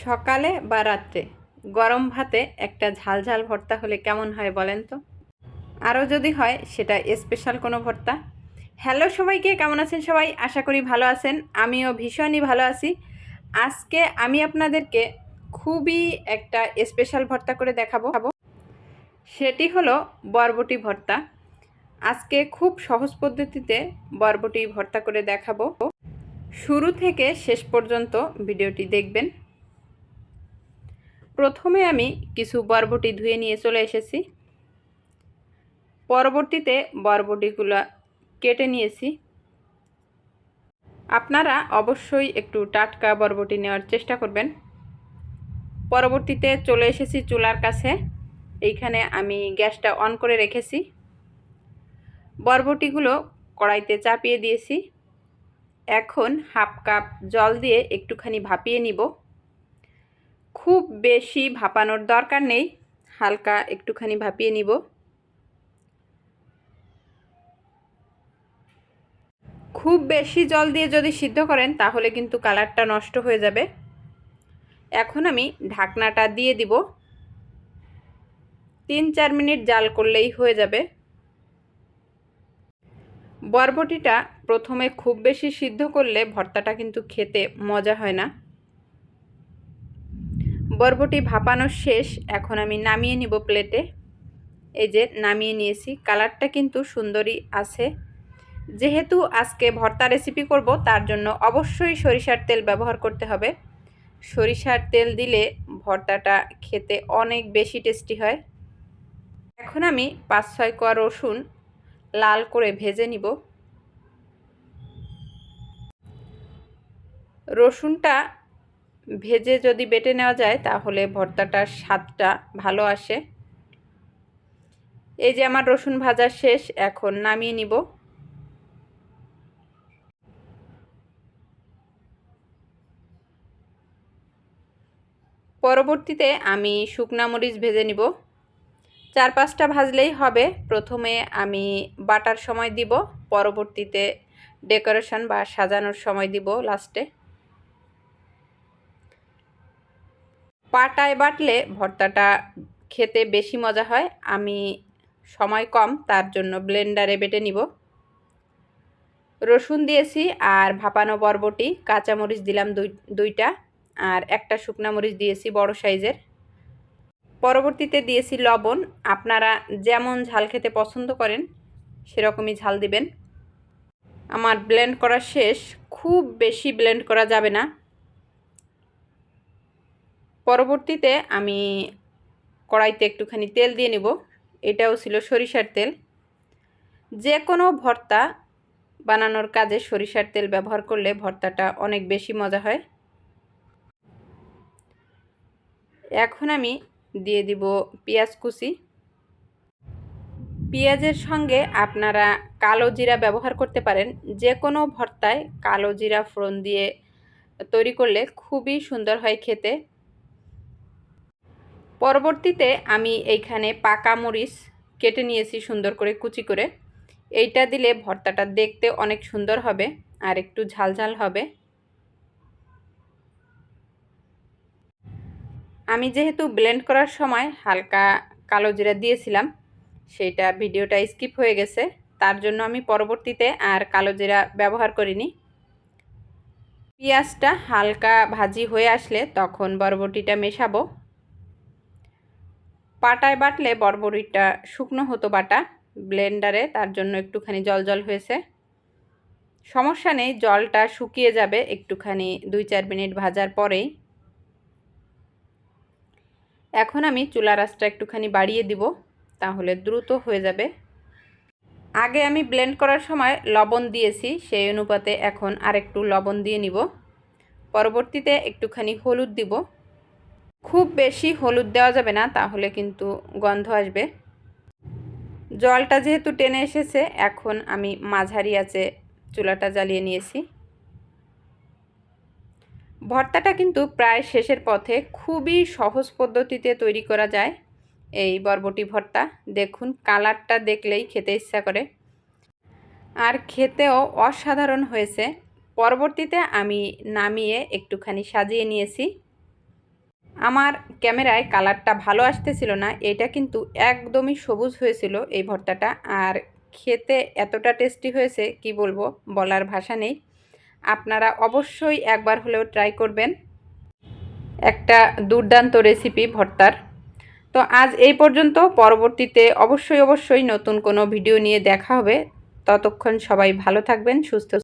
সকালে বা রাত্রে? গরম ভাতে একটা ঝাল ঝাল ভর্তা হলে কেমন হয় বলেন তো? আরও যদি হয়, সেটা স্পেশাল কোনো ভর্তা? হ্যালো সবাইকে, কেমন আছেন সবাই? আশা করি ভালো আছেন। আমিও ভীষণই ভালো আছি। আজকে আমি আপনাদেরকে খুবই একটা স্পেশাল ভর্তা করে দেখাবো। সেটি হলো বরবটি ভর্তা। আজকে খুব সহজ পদ্ধতিতে বরবটি ভর্তা করে দেখাবো। শুরু থেকে শেষ পর্যন্ত ভিডিওটি দেখবেন। প্রথমে আমি কিছু বরবটি ধুয়ে নিয়ে চলে এসেছি। পরবর্তীতে বরবটিগুলো কেটে নিয়েছি। আপনারা অবশ্যই একটু টাটকা বরবটি নেওয়ার চেষ্টা করবেন। পরবর্তীতে চলে এসেছি চুলার কাছে। এইখানে আমি গ্যাসটা অন করে রেখেছি। বরবটিগুলো কড়াইতে চাপিয়ে দিয়েছি। এখন হাফ কাপ জল দিয়ে একটুখানি ভাপিয়ে নিব। খুব বেশি ভাপানোর দরকার নেই। হালকা একটুখানি ভাপিয়ে নিব। খুব বেশি জল দিয়ে যদি সিদ্ধ করেন, তাহলে কিন্তু কালারটা নষ্ট হয়ে যাবে। এখন আমি ঢাকনাটা দিয়ে দিব। তিন চার মিনিট জাল করলেই হয়ে যাবে। বরবটিটা প্রথমে খুব বেশি সিদ্ধ করলে ভর্তাটা কিন্তু খেতে মজা হয় না। বরবটি ভাপানো শেষ, এখন আমি নামিয়ে নিব প্লেটে। এই যে, নামিয়ে নিয়েছি। কালারটা কিন্তু সুন্দরই আছে। যেহেতু আজকে ভর্তা রেসিপি করব, তার জন্য অবশ্যই সরিষার তেল ব্যবহার করতে হবে। সরিষার তেল দিলে ভর্তাটা খেতে অনেক বেশি টেস্টি হয়। এখন আমি পাঁচ ছয় কোয়া রসুন লাল করে ভেজে নিব। রসুনটা ভেজে যদি বেটে নেওয়া যায়, তাহলে ভর্তাটার স্বাদটা ভালো আসে। এই যে আমার রসুন ভাজা শেষ, এখন নামিয়ে নিব। পরবর্তীতে আমি শুকনা মরিচ ভেজে নিব। চার পাঁচটা ভাজলেই হবে। প্রথমে আমি বাটার সময় দিব। পরবর্তীতে ডেকোরেশন বা সাজানোর সময় দিব লাস্টে। পাটায় বাটলে ভর্তাটা খেতে বেশি মজা হয়। আমি সময় কম, তার জন্য ব্লেন্ডারে বেটে নিব। রসুন দিয়েছি আর ভাপানো বরবটি, কাঁচামরিচ দিলাম দুই, দুইটা, আর একটা শুকনা মরিচ দিয়েছি বড় সাইজের। পরবর্তীতে দিয়েছি লবণ। আপনারা যেমন ঝাল খেতে পছন্দ করেন, সেরকমই ঝাল দিবেন। আমার ব্লেন্ড করা শেষ। খুব বেশি ব্লেন্ড করা যাবে না। পরবর্তীতে আমি কড়াইতে একটুখানি তেল দিয়ে নিব। এটাও ছিল সরিষার তেল। যে কোনো ভর্তা বানানোর কাজে সরিষার তেল ব্যবহার করলে ভর্তাটা অনেক বেশি মজা হয়। এখন আমি দিয়ে দিব পেঁয়াজ কুচি। পেঁয়াজের সঙ্গে আপনারা কালো জিরা ব্যবহার করতে পারেন। যে কোনো ভর্তায় কালো জিরা ফোড়ন দিয়ে তৈরি করলে খুবই সুন্দর হয় খেতে। পরবর্তীতে আমি এইখানে পাকা মরিচ কেটে নিয়েছি সুন্দর করে কুচি করে। এইটা দিলে ভর্তাটা দেখতে অনেক সুন্দর হবে আর একটু ঝালঝাল হবে। আমি যেহেতু ব্লেন্ড করার সময় হালকা কালো জিরা দিয়েছিলাম, সেইটা ভিডিওটা স্কিপ হয়ে গেছে। তার জন্য আমি পরবর্তীতে আর কালো জিরা ব্যবহার করিনি। পেঁয়াজটা হালকা ভাজি হয়ে আসলে তখন বরবটিটা মেশাবো। পাটায় বাটলে বরবটিটা শুকনো হতো বাটা, ব্লেন্ডারে তার জন্য একটুখানি জল জল হয়েছে। সমস্যা নেই, জলটা শুকিয়ে যাবে একটুখানি, দুই চার মিনিট ভাজার পরেই। এখন আমি চুলা রাসটা একটুখানি বাড়িয়ে দিব, তাহলে দ্রুত হয়ে যাবে। আগে আমি ব্লেন্ড করার সময় লবণ দিয়েছি, সেই অনুপাতে এখন আরেকটু লবণ দিয়ে নিব। পরবর্তীতে একটুখানি হলুদ দিব। খুব বেশি হলুদ দেওয়া যাবে না, তাহলে কিন্তু গন্ধ আসবে। জলটা যেহেতু টেনে এসেছে, এখন আমি মাঝারি আছে চুলাটা জ্বালিয়ে নিয়েছি। ভর্তাটা কিন্তু প্রায় শেষের পথে খুবই সহজ পদ্ধতিতে তৈরি করা যায় এই বরবটি ভর্তা। দেখুন, কালারটা দেখলেই খেতে ইচ্ছা করে। আর খেতেও অসাধারণ হয়েছে। পরবর্তীতে আমি নামিয়ে একটুখানি সাজিয়ে নিয়েছি। আমার ক্যামেরায় কালারটা ভালো আসতেছিল না, এটা কিন্তু একদমই সবুজ হয়েছিল এই ভর্তাটা। আর খেতে এতটা টেস্টি হয়েছে, কি বলব, বলার ভাষা নেই। আপনারা অবশ্যই একবার হলেও ট্রাই করবেন একটা দুর্দান্ত রেসিপি ভর্তার। তো আজ এই পর্যন্ত, পরবর্তীতে অবশ্যই অবশ্যই নতুন কোনো ভিডিও নিয়ে দেখা হবে। ততক্ষণ সবাই ভালো থাকবেন, সুস্থ